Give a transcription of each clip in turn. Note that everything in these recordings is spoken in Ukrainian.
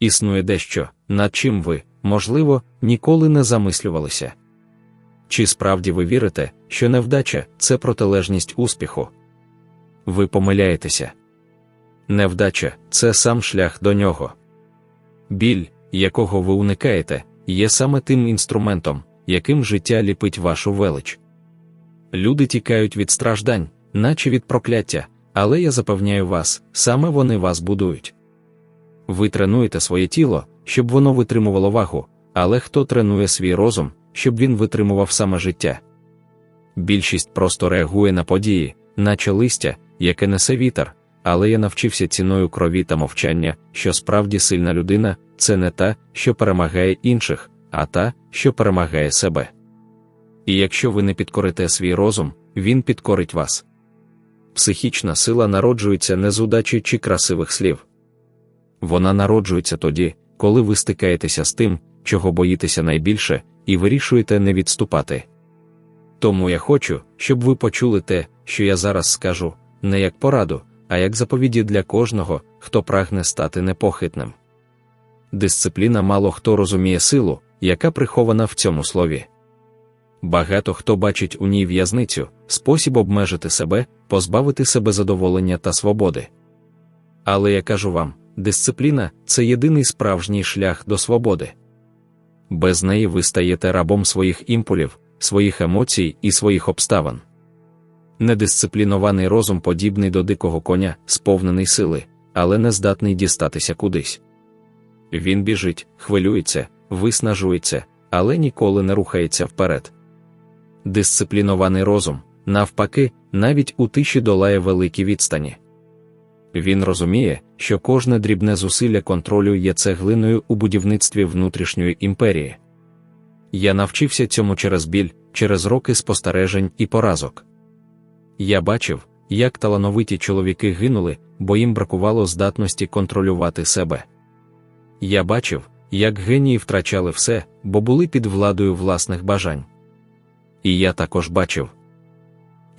існує дещо, над чим ви, можливо, ніколи не замислювалися. Чи справді ви вірите, що невдача це протилежність успіху? Ви помиляєтеся. Невдача це сам шлях до нього. Біль, якого ви уникаєте, є саме тим інструментом, яким життя ліпить вашу велич. Люди тікають від страждань, наче від прокляття, але я запевняю вас, саме вони вас будують. Ви тренуєте своє тіло, щоб воно витримувало вагу, але хто тренує свій розум, щоб він витримував саме життя? Більшість просто реагує на події, наче листя, яке несе вітер, але я навчився ціною крові та мовчання, що справді сильна людина це не та, що перемагає інших, а та, що перемагає себе. І якщо ви не підкорите свій розум, він підкорить вас. Психічна сила народжується не з удачі чи красивих слів. Вона народжується тоді, коли ви стикаєтеся з тим, чого боїтеся найбільше, і вирішуєте не відступати. Тому я хочу, щоб ви почули те, що я зараз скажу, не як пораду, а як заповіді для кожного, хто прагне стати непохитним. Дисципліна мало хто розуміє силу, яка прихована в цьому слові. Багато хто бачить у ній в'язницю, спосіб обмежити себе, позбавити себе задоволення та свободи. Але я кажу вам, дисципліна це єдиний справжній шлях до свободи. Без неї ви стаєте рабом своїх імпулів, своїх емоцій і своїх обставин. Недисциплінований розум подібний до дикого коня, сповнений сили, але не здатний дістатися кудись. Він біжить, хвилюється, виснажується, але ніколи не рухається вперед. Дисциплінований розум, навпаки, навіть у тиші долає великі відстані. Він розуміє, що кожне дрібне зусилля контролю є цеглиною у будівництві внутрішньої імперії. Я навчився цьому через біль, через роки спостережень і поразок. Я бачив, як талановиті чоловіки гинули, бо їм бракувало здатності контролювати себе. Я бачив, як генії втрачали все, бо були під владою власних бажань. І я також бачив,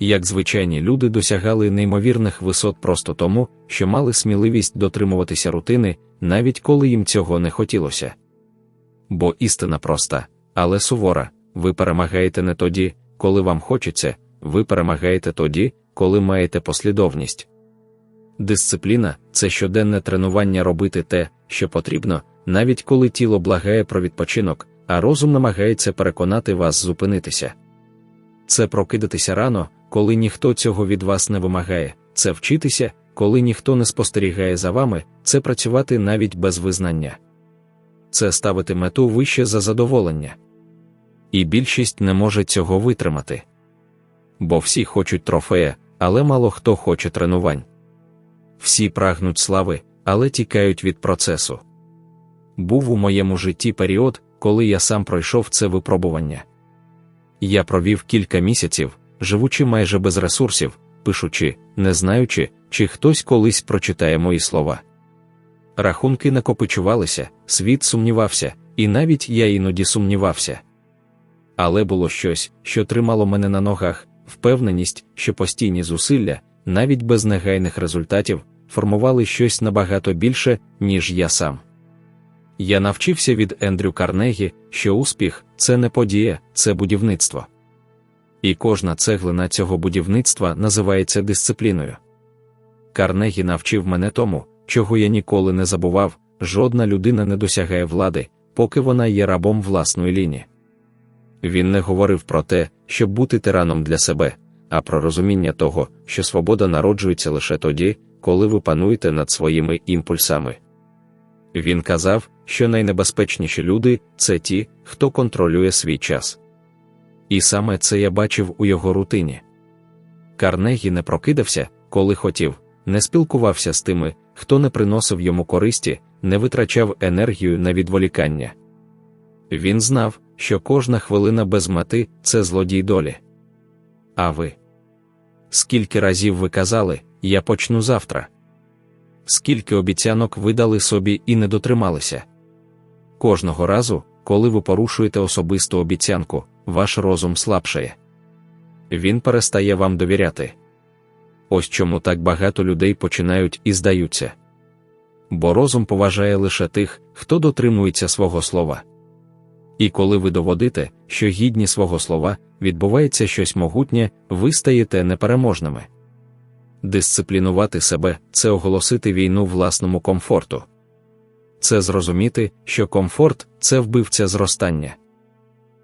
як звичайні люди досягали неймовірних висот просто тому, що мали сміливість дотримуватися рутини, навіть коли їм цього не хотілося. Бо істина проста, але сувора, ви перемагаєте не тоді, коли вам хочеться, ви перемагаєте тоді, коли маєте послідовність. Дисципліна це щоденне тренування робити те, що потрібно, навіть коли тіло благає про відпочинок, а розум намагається переконати вас зупинитися. Це прокидатися рано, коли ніхто цього від вас не вимагає, це вчитися, коли ніхто не спостерігає за вами, це працювати навіть без визнання. Це ставити мету вище за задоволення. І більшість не може цього витримати. Бо всі хочуть трофея, але мало хто хоче тренувань. Всі прагнуть слави, але тікають від процесу. Був у моєму житті період, коли я сам пройшов це випробування. Я провів кілька місяців, живучи майже без ресурсів, пишучи, не знаючи, чи хтось колись прочитає мої слова. Рахунки накопичувалися, світ сумнівався, і навіть я іноді сумнівався. Але було щось, що тримало мене на ногах, впевненість, що постійні зусилля, навіть без негайних результатів, формували щось набагато більше, ніж я сам. Я навчився від Ендрю Карнегі, що успіх це не подія, це будівництво. І кожна цеглина цього будівництва називається дисципліною. Карнегі навчив мене тому, чого я ніколи не забував, жодна людина не досягає влади, поки вона є рабом власної лінії. Він не говорив про те, щоб бути тираном для себе, а про розуміння того, що свобода народжується лише тоді, коли ви пануєте над своїми імпульсами. Він казав, що найнебезпечніші люди це ті, хто контролює свій час. І саме це я бачив у його рутині. Карнегі не прокидався, коли хотів, не спілкувався з тими, хто не приносив йому користі, не витрачав енергію на відволікання. Він знав, що кожна хвилина без мети це злодій долі. А ви? Скільки разів ви казали, я почну завтра? Скільки обіцянок ви дали собі і не дотрималися? Кожного разу, коли ви порушуєте особисту обіцянку, ваш розум слабшає. Він перестає вам довіряти. Ось чому так багато людей починають і здаються. Бо розум поважає лише тих, хто дотримується свого слова. І коли ви доводите, що гідні свого слова, відбувається щось могутнє, ви стаєте непереможними. Дисциплінувати себе це оголосити війну власному комфорту. Це зрозуміти, що комфорт це вбивця зростання.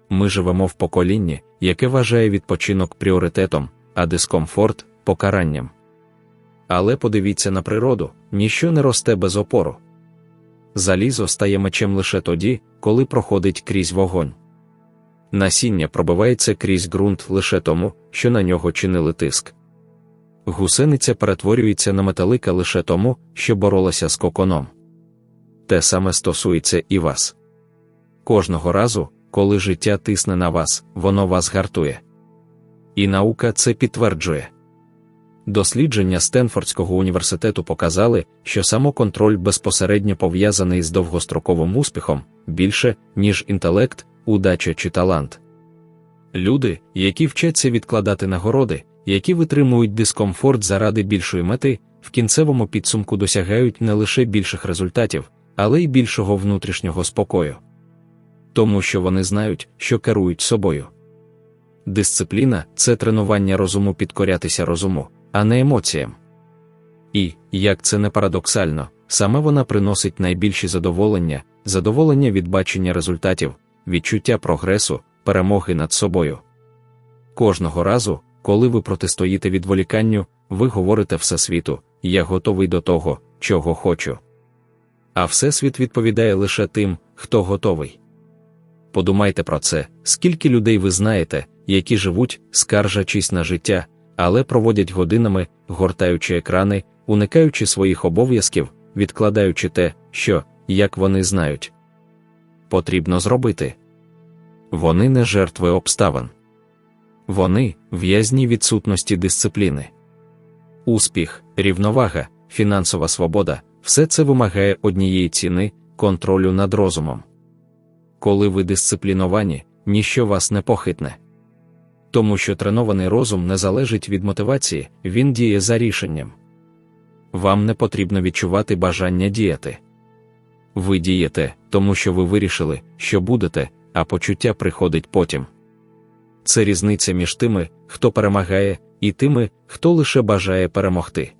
Ми живемо в поколінні, яке вважає відпочинок пріоритетом, а дискомфорт покаранням. Але подивіться на природу, ніщо не росте без опору. Залізо стає мечем лише тоді, коли проходить крізь вогонь. Насіння пробивається крізь ґрунт лише тому, що на нього чинили тиск. Гусениця перетворюється на металика лише тому, що боролася з коконом. Те саме стосується і вас. Кожного разу, коли життя тисне на вас, воно вас гартує. І наука це підтверджує. Дослідження Стенфордського університету показали, що самоконтроль безпосередньо пов'язаний з довгостроковим успіхом більше, ніж інтелект, удача чи талант. Люди, які вчаться відкладати нагороди, які витримують дискомфорт заради більшої мети, в кінцевому підсумку досягають не лише більших результатів, але й більшого внутрішнього спокою. Тому що вони знають, що керують собою. Дисципліна це тренування розуму підкорятися розуму, а не емоціям. І, як це не парадоксально, саме вона приносить найбільші задоволення, задоволення від бачення результатів, відчуття прогресу, перемоги над собою. Кожного разу, коли ви протистоїте відволіканню, ви говорите Всесвіту, я готовий до того, чого хочу. А Всесвіт відповідає лише тим, хто готовий. Подумайте про це, скільки людей ви знаєте, які живуть, скаржачись на життя, але проводять годинами, гортаючи екрани, уникаючи своїх обов'язків, відкладаючи те, що, як вони знають, потрібно зробити. Вони не жертви обставин. Вони в'язні відсутності дисципліни. Успіх, рівновага, фінансова свобода все це вимагає однієї ціни контролю над розумом. Коли ви дисципліновані, ніщо вас не похитне. Тому що тренований розум не залежить від мотивації, він діє за рішенням. Вам не потрібно відчувати бажання діяти. Ви дієте, тому що ви вирішили, що будете, а почуття приходить потім. Це різниця між тими, хто перемагає, і тими, хто лише бажає перемогти.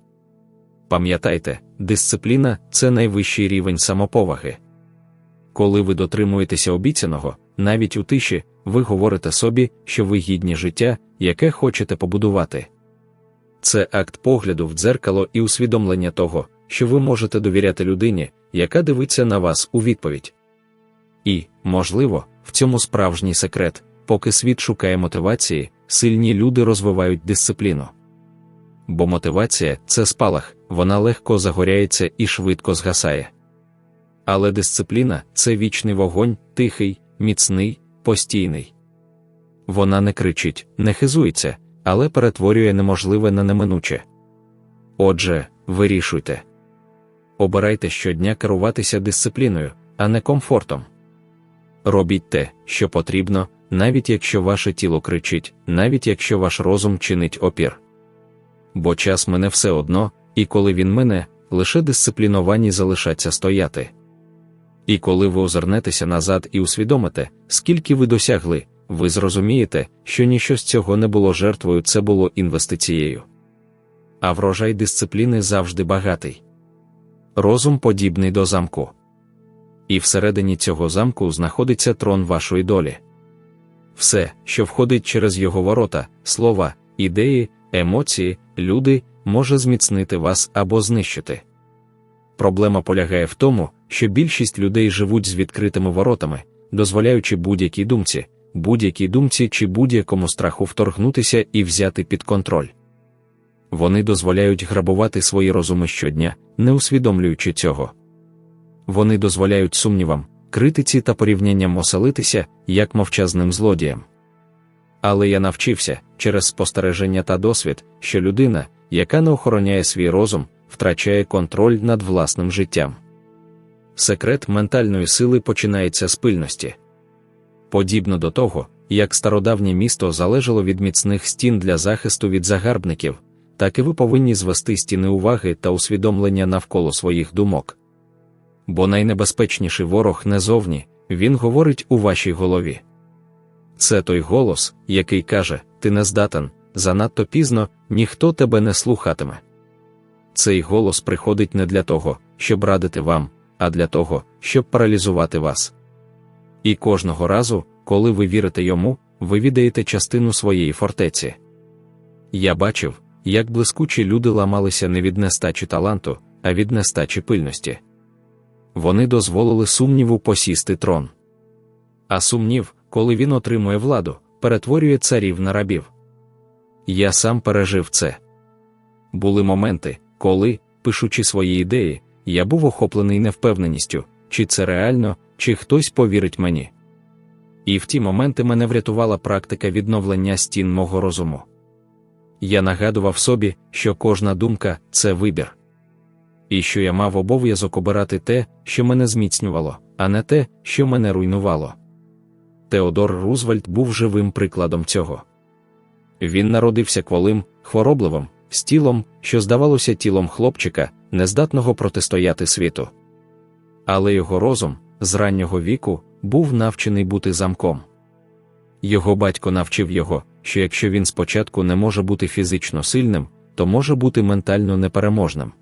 Пам'ятайте, дисципліна це найвищий рівень самоповаги. Коли ви дотримуєтеся обіцяного, навіть у тиші, ви говорите собі, що ви гідні життя, яке хочете побудувати. Це акт погляду в дзеркало і усвідомлення того, що ви можете довіряти людині, яка дивиться на вас у відповідь. І, можливо, в цьому справжній секрет, поки світ шукає мотивації, сильні люди розвивають дисципліну. Бо мотивація це спалах, вона легко загоряється і швидко згасає. Але дисципліна це вічний вогонь, тихий, міцний, постійний. Вона не кричить, не хизується, але перетворює неможливе на неминуче. Отже, вирішуйте. Обирайте щодня керуватися дисципліною, а не комфортом. Робіть те, що потрібно, навіть якщо ваше тіло кричить, навіть якщо ваш розум чинить опір. Бо час мене все одно, і коли він мене, лише дисципліновані залишаться стояти. І коли ви озирнетеся назад і усвідомите, скільки ви досягли, ви зрозумієте, що ніщо з цього не було жертвою, це було інвестицією. А врожай дисципліни завжди багатий. Розум подібний до замку. І всередині цього замку знаходиться трон вашої долі. Все, що входить через його ворота, слова, ідеї, емоції, люди, може зміцнити вас або знищити. Проблема полягає в тому, що більшість людей живуть з відкритими воротами, дозволяючи будь-якій думці, будь-якій думці чи будь-якому страху вторгнутися і взяти під контроль. Вони дозволяють грабувати свої розуми щодня, не усвідомлюючи цього. Вони дозволяють сумнівам, критиці та порівнянням оселитися як мовчазним злодіям. Але я навчився через спостереження та досвід, що людина, яка не охороняє свій розум, втрачає контроль над власним життям. Секрет ментальної сили починається з пильності. Подібно до того, як стародавнє місто залежало від міцних стін для захисту від загарбників, так і ви повинні звести стіни уваги та усвідомлення навколо своїх думок. бо найнебезпечніший ворог не зовні, він говорить у вашій голові. Це той голос, який каже: Ти не здатен, занадто пізно, ніхто тебе не слухатиме. Цей голос приходить не для того, щоб радити вам, а для того, щоб паралізувати вас. І кожного разу, коли ви вірите йому, ви віддаєте частину своєї фортеці. Я бачив, як блискучі люди ламалися не від нестачі таланту, а від нестачі пильності. Вони дозволили сумніву посісти трон. А сумнів, коли він отримує владу, перетворює царів на рабів. Я сам пережив це. Були моменти, коли, пишучи свої ідеї, я був охоплений невпевненістю, чи це реально, чи хтось повірить мені. І в ті моменти мене врятувала практика відновлення стін мого розуму. Я нагадував собі, що кожна думка це вибір. І що я мав обов'язок обирати те, що мене зміцнювало, а не те, що мене руйнувало. Теодор Рузвельт був живим прикладом цього. Він народився кволим, хворобливим, з тілом, що здавалося тілом хлопчика, нездатного протистояти світу. Але його розум, з раннього віку, був навчений бути замком. Його батько навчив його, що якщо він спочатку не може бути фізично сильним, то може бути ментально непереможним.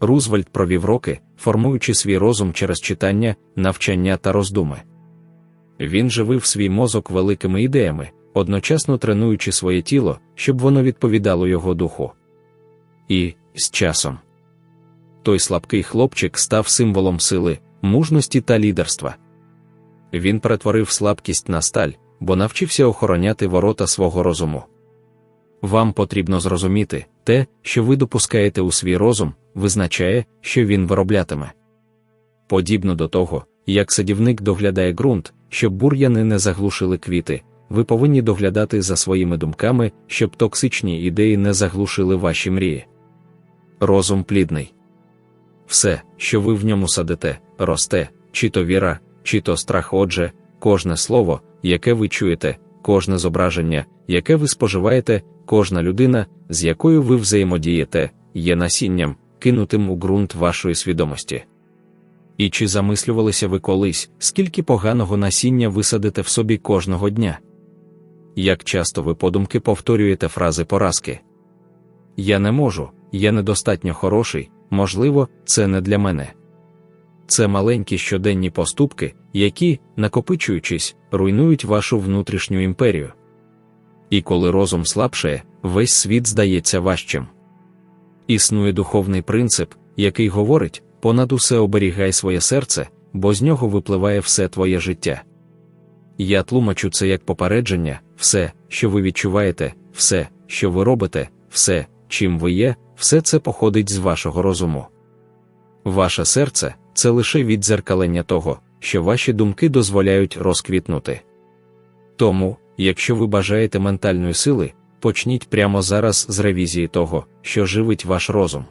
Рузвельт провів роки, формуючи свій розум через читання, навчання та роздуми. Він живив свій мозок великими ідеями, одночасно тренуючи своє тіло, щоб воно відповідало його духу. І, з часом, той слабкий хлопчик став символом сили, мужності та лідерства. Він перетворив слабкість на сталь, бо навчився охороняти ворота свого розуму. Вам потрібно зрозуміти, те, що ви допускаєте у свій розум, визначає, що він вироблятиме. Подібно до того, як садівник доглядає ґрунт, щоб бур'яни не заглушили квіти, ви повинні доглядати за своїми думками, щоб токсичні ідеї не заглушили ваші мрії. Розум плідний. Все, що ви в ньому садите, росте, чи то віра, чи то страх. Отже, кожне слово, яке ви чуєте, кожне зображення, яке ви споживаєте, кожна людина, з якою ви взаємодієте, є насінням, кинутим у ґрунт вашої свідомості. І чи замислювалися ви колись, скільки поганого насіння ви садите в собі кожного дня? Як часто ви подумки повторюєте фрази поразки? Я не можу, я недостатньо хороший, можливо, це не для мене. Це маленькі щоденні поступки, які, накопичуючись, руйнують вашу внутрішню імперію. І коли розум слабшає, весь світ здається важчим. Існує духовний принцип, який говорить понад усе оберігай своє серце, бо з нього випливає все твоє життя. Я тлумачу це як попередження, все, що ви відчуваєте, все, що ви робите, все, чим ви є, все це походить з вашого розуму. Ваше серце це лише віддзеркалення того, що ваші думки дозволяють розквітнути. Тому, якщо ви бажаєте ментальної сили, почніть прямо зараз з ревізії того, що живить ваш розум.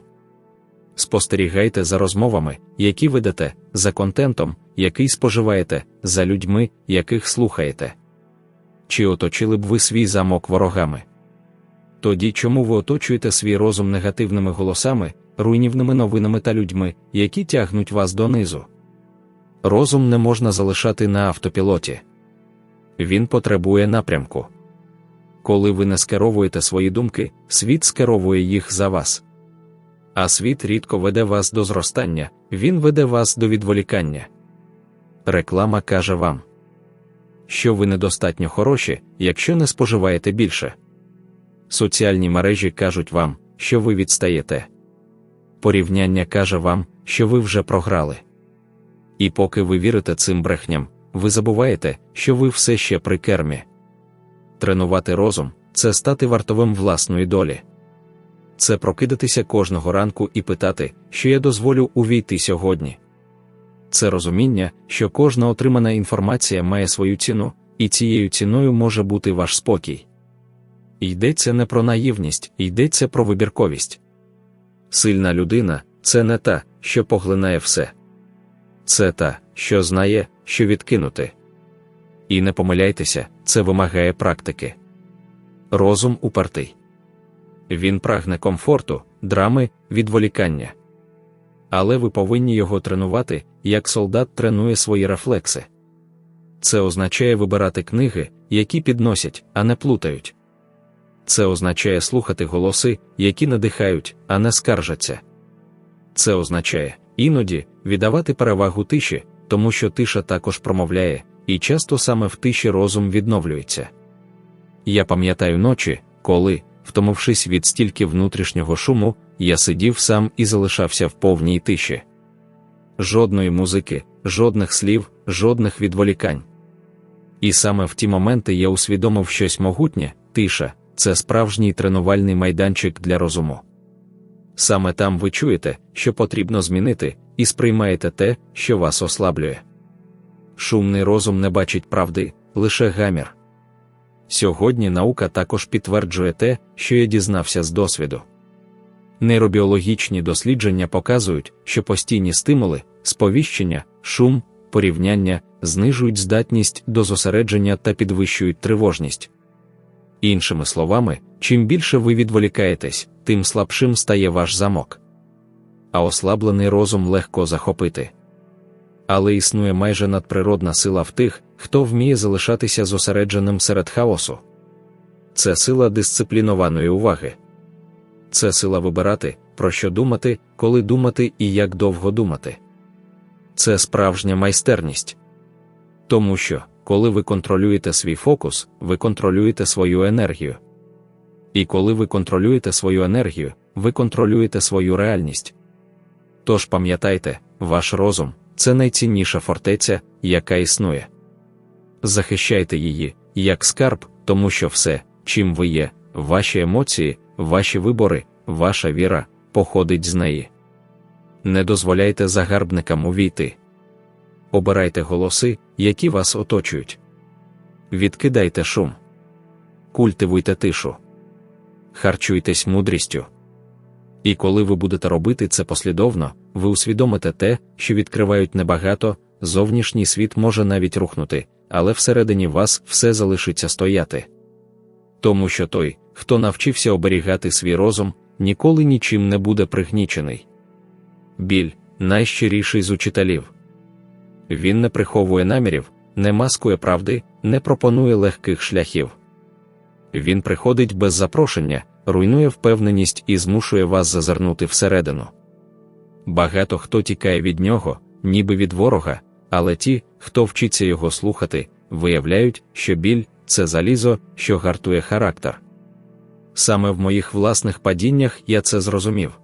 Спостерігайте за розмовами, які ведете, за контентом, який споживаєте, за людьми, яких слухаєте. Чи оточили б ви свій замок ворогами? Тоді чому ви оточуєте свій розум негативними голосами, руйнівними новинами та людьми, які тягнуть вас донизу? Розум не можна залишати на автопілоті. Він потребує напрямку. Коли ви не скеровуєте свої думки, світ скеровує їх за вас. А світ рідко веде вас до зростання, він веде вас до відволікання. Реклама каже вам, що ви недостатньо хороші, якщо не споживаєте більше. Соціальні мережі кажуть вам, що ви відстаєте. Порівняння каже вам, що ви вже програли. І поки ви вірите цим брехням, ви забуваєте, що ви все ще при кермі. Тренувати розум це стати вартовим власної долі. Це прокидатися кожного ранку і питати, що я дозволю увійти сьогодні. Це розуміння, що кожна отримана інформація має свою ціну, і цією ціною може бути ваш спокій. Йдеться не про наївність, йдеться про вибірковість. Сильна людина це не та, що поглинає все. Це та, що знає, що відкинути. І не помиляйтеся, це вимагає практики. Розум упертий. Він прагне комфорту, драми, відволікання. але ви повинні його тренувати, як солдат тренує свої рефлекси. Це означає вибирати книги, які підносять, а не плутають. Це означає слухати голоси, які надихають, а не скаржаться. Це означає іноді віддавати перевагу тиші, тому що тиша також промовляє, і часто саме в тиші розум відновлюється. Я пам'ятаю ночі, коли, втомившись від стільки внутрішнього шуму, я сидів сам і залишався в повній тиші. Жодної музики, жодних слів, жодних відволікань. І саме в ті моменти я усвідомив щось могутнє, тиша це справжній тренувальний майданчик для розуму. Саме там ви чуєте, що потрібно змінити, і сприймаєте те, що вас ослаблює. Шумний розум не бачить правди, лише гамір. Сьогодні наука також підтверджує те, що я дізнався з досвіду. Нейробіологічні дослідження показують, що постійні стимули, сповіщення, шум, порівняння знижують здатність до зосередження та підвищують тривожність. Іншими словами, чим більше ви відволікаєтесь, тим слабшим стає ваш замок. А ослаблений розум легко захопити. Але існує майже надприродна сила в тих, хто вміє залишатися зосередженим серед хаосу. Це сила дисциплінованої уваги. Це сила вибирати, про що думати, коли думати і як довго думати. Це справжня майстерність. Тому що, коли ви контролюєте свій фокус, ви контролюєте свою енергію. І коли ви контролюєте свою енергію, ви контролюєте свою реальність. Тож пам'ятайте, ваш розум це найцінніша фортеця, яка існує. Захищайте її, як скарб, тому що все, чим ви є, ваші емоції, ваші вибори, ваша віра, походить з неї. Не дозволяйте загарбникам увійти. Обирайте голоси, які вас оточують. Відкидайте шум, культивуйте тишу, харчуйтесь мудрістю. І коли ви будете робити це послідовно, ви усвідомите те, що відкривають небагато, зовнішній світ може навіть рухнути, але всередині вас все залишиться стояти. Тому що той, хто навчився оберігати свій розум, ніколи нічим не буде пригнічений. Біль найщиріший з учителів. Він не приховує намірів, не маскує правди, не пропонує легких шляхів. Він приходить без запрошення, руйнує впевненість і змушує вас зазирнути всередину. Багато хто тікає від нього, ніби від ворога, але ті, хто вчиться його слухати, виявляють, що біль це залізо, що гартує характер. Саме в моїх власних падіннях я це зрозумів.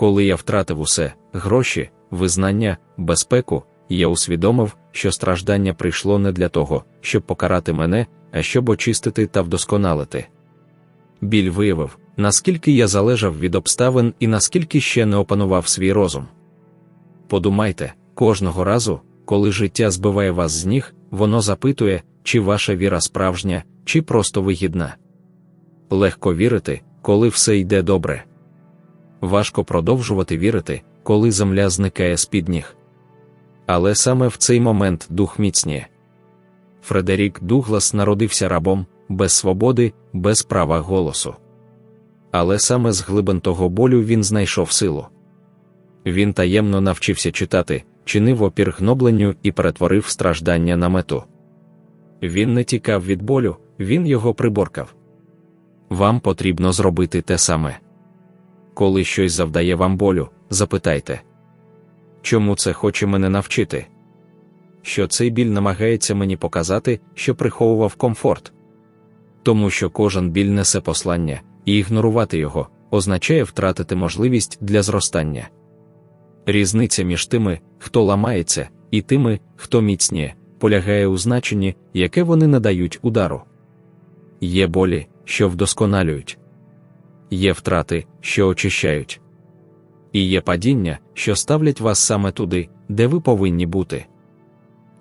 Коли я втратив усе гроші, визнання, безпеку, я усвідомив, що страждання прийшло не для того, щоб покарати мене, а щоб очистити та вдосконалити. Біль виявив, наскільки я залежав від обставин і наскільки ще не опанував свій розум. Подумайте, кожного разу, коли життя збиває вас з ніг, воно запитує, чи ваша віра справжня, чи просто вигідна. Легко вірити, коли все йде добре. Важко продовжувати вірити, коли земля зникає з під ніг. Але саме в цей момент дух міцніє. Фредерік Дуглас народився рабом, без свободи, без права голосу. Але саме з глибин того болю він знайшов силу. Він таємно навчився читати, чинив опір гнобленню і перетворив страждання на мету. Він не тікав від болю, він його приборкав. Вам потрібно зробити те саме. Коли щось завдає вам болю, запитайте, чому це хоче мене навчити? Що цей біль намагається мені показати, що приховував комфорт. Тому що кожен біль несе послання, і ігнорувати його означає втратити можливість для зростання. Різниця між тими, хто ламається, і тими, хто міцніє, полягає у значенні, яке вони надають удару. Є болі, що вдосконалюють, є втрати, що очищають, і є падіння, що ставлять вас саме туди, де ви повинні бути.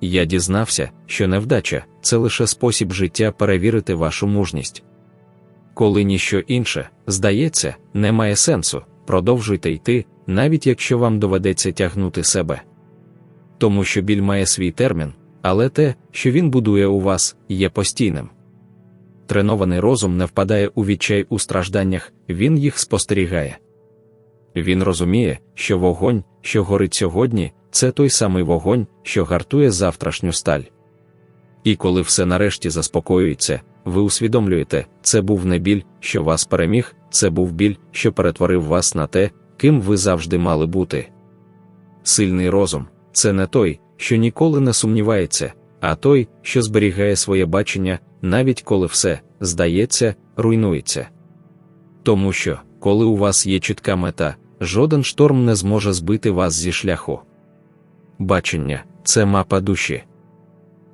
Я дізнався, що невдача це лише спосіб життя перевірити вашу мужність. Коли ніщо інше, здається, не має сенсу, продовжуйте йти, навіть якщо вам доведеться тягнути себе. Тому що біль має свій термін, але те, що він будує у вас, є постійним. Тренований розум не впадає у відчай у стражданнях, він їх спостерігає. Він розуміє, що вогонь, що горить сьогодні, це той самий вогонь, що гартує завтрашню сталь. І коли все нарешті заспокоюється, ви усвідомлюєте, це був не біль, що вас переміг, це був біль, що перетворив вас на те, ким ви завжди мали бути. Сильний розум це не той, що ніколи не сумнівається, а той, що зберігає своє бачення, навіть коли все, здається, руйнується. Тому що, коли у вас є чітка мета, жоден шторм не зможе збити вас зі шляху. Бачення це мапа душі.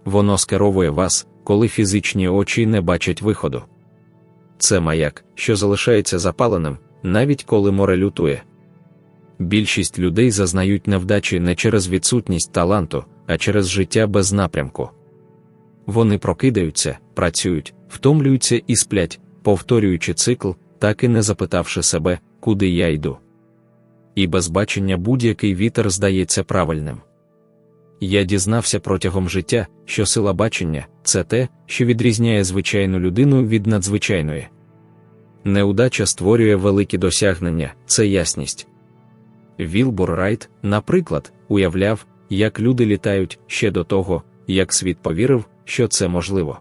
Воно скеровує вас, коли фізичні очі не бачать виходу. Це маяк, що залишається запаленим, навіть коли море лютує. Більшість людей зазнають невдачі не через відсутність таланту, а через життя без напрямку. Вони прокидаються, працюють, втомлюються і сплять, повторюючи цикл, так і не запитавши себе, куди я йду. І без бачення будь-який вітер здається правильним. Я дізнався протягом життя, що сила бачення це те, що відрізняє звичайну людину від надзвичайної. Неудача створює великі досягнення, це ясність. Вілбур Райт, наприклад, уявляв, як люди літають ще до того, як світ повірив, що це можливо.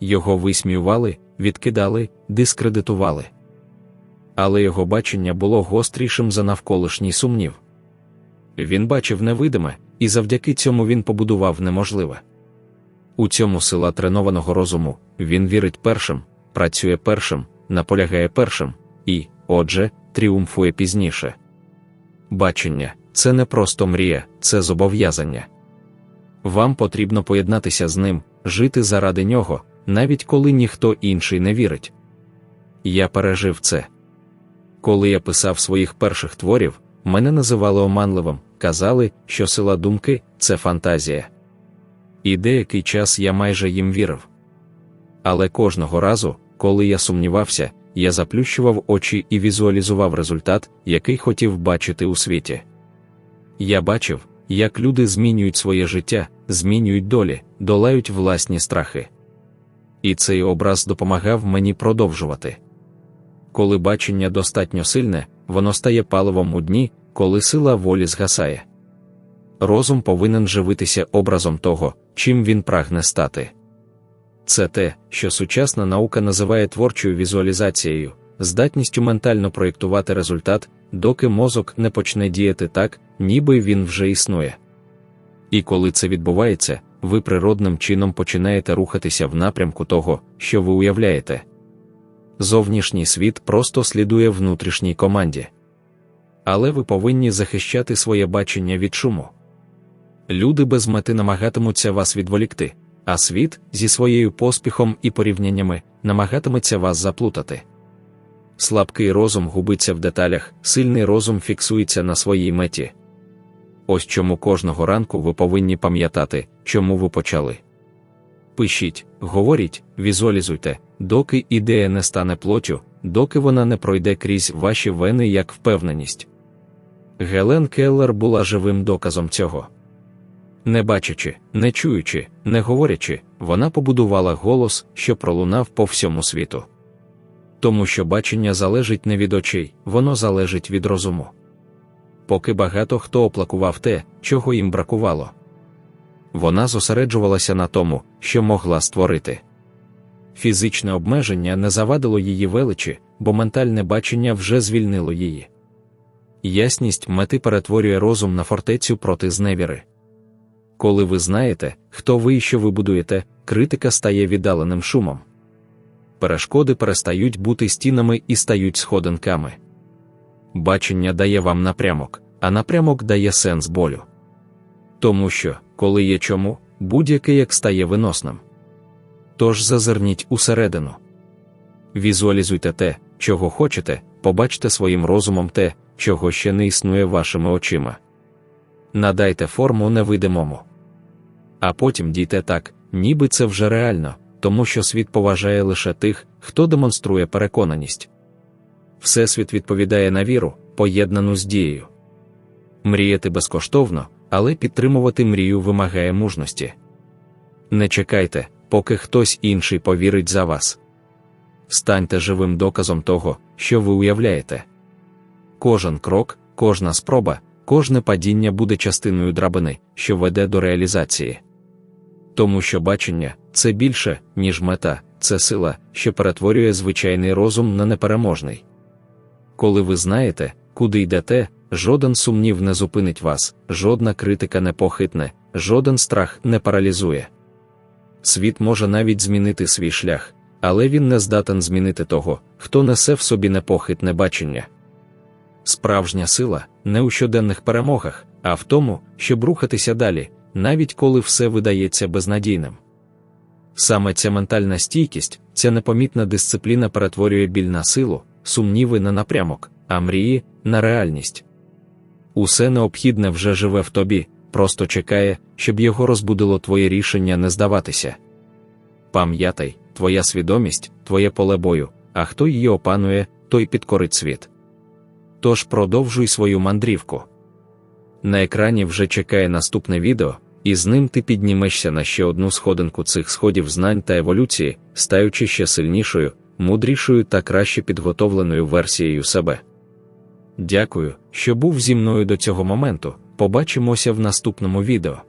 Його висміювали, відкидали, дискредитували. Але його бачення було гострішим за навколишній сумнів. Він бачив невидиме, і завдяки цьому він побудував неможливе. У цьому сила тренованого розуму він вірить першим, працює першим, наполягає першим і, отже, тріумфує пізніше. Бачення це не просто мрія, це зобов'язання. Вам потрібно поєднатися з ним, жити заради нього, навіть коли ніхто інший не вірить. Я пережив це. Коли я писав своїх перших творів, мене називали оманливим, казали, що сила думки це фантазія. І деякий час я майже їм вірив. Але кожного разу, коли я сумнівався, я заплющував очі і візуалізував результат, який хотів бачити у світі. Я бачив, як люди змінюють своє життя, змінюють долі, долають власні страхи. І цей образ допомагав мені продовжувати. Коли бачення достатньо сильне, воно стає паливом у дні, коли сила волі згасає. Розум повинен живитися образом того, чим він прагне стати. Це те, що сучасна наука називає творчою візуалізацією, здатністю ментально проєктувати результат, доки мозок не почне діяти так, ніби він вже існує. І коли це відбувається, ви природним чином починаєте рухатися в напрямку того, що ви уявляєте. Зовнішній світ просто слідує внутрішній команді. Але ви повинні захищати своє бачення від шуму. Люди без мети намагатимуться вас відволікти, а світ зі своєю поспіхом і порівняннями намагатиметься вас заплутати. Слабкий розум губиться в деталях, сильний розум фіксується на своїй меті. Ось чому кожного ранку ви повинні пам'ятати, чому ви почали. Пишіть, говоріть, візуалізуйте, доки ідея не стане плотю, доки вона не пройде крізь ваші вени як впевненість. Гелен Келлер була живим доказом цього. Не бачачи, не чуючи, не говорячи, вона побудувала голос, що пролунав по всьому світу. Тому що бачення залежить не від очей, воно залежить від розуму. Поки багато хто оплакував те, чого їм бракувало. Вона зосереджувалася на тому, що могла створити. Фізичне обмеження не завадило її величі, бо ментальне бачення вже звільнило її. Ясність мети перетворює розум на фортецю проти зневіри. Коли ви знаєте, хто ви і що ви будуєте, критика стає віддаленим шумом. Перешкоди перестають бути стінами і стають сходинками. Бачення дає вам напрямок, а напрямок дає сенс болю. Тому що, коли є чому, будь-який як стає виносним. Тож зазирніть усередину. Візуалізуйте те, чого хочете, побачте своїм розумом те, чого ще не існує вашими очима. Надайте форму невидимому. А потім дійте так, ніби це вже реально, тому що світ поважає лише тих, хто демонструє переконаність. Всесвіт відповідає на віру, поєднану з дією. Мріяти безкоштовно, але підтримувати мрію вимагає мужності. Не чекайте, поки хтось інший повірить за вас. Станьте живим доказом того, що ви уявляєте. кожен крок, кожна спроба, кожне падіння буде частиною драбини, що веде до реалізації. Тому що бачення це більше, ніж мета, це сила, що перетворює звичайний розум на непереможний. Коли ви знаєте, куди йдете, жоден сумнів не зупинить вас, жодна критика не похитне, жоден страх не паралізує. Світ може навіть змінити свій шлях, але він не здатен змінити того, хто несе в собі непохитне бачення. Справжня сила не у щоденних перемогах, а в тому, щоб рухатися далі, навіть коли все видається безнадійним. Саме ця ментальна стійкість, ця непомітна дисципліна перетворює біль на силу, сумніви на напрямок, а мрії на реальність. Усе необхідне вже живе в тобі, просто чекає, щоб його розбудило твоє рішення не здаватися. Пам'ятай, твоя свідомість, твоє поле бою, а хто її опанує, той підкорить світ. Тож продовжуй свою мандрівку. На екрані вже чекає наступне відео, і з ним ти піднімешся на ще одну сходинку цих сходів знань та еволюції, стаючи ще сильнішою, мудрішою та краще підготовленою версією себе. Дякую, що був зі мною до цього моменту. Побачимося в наступному відео.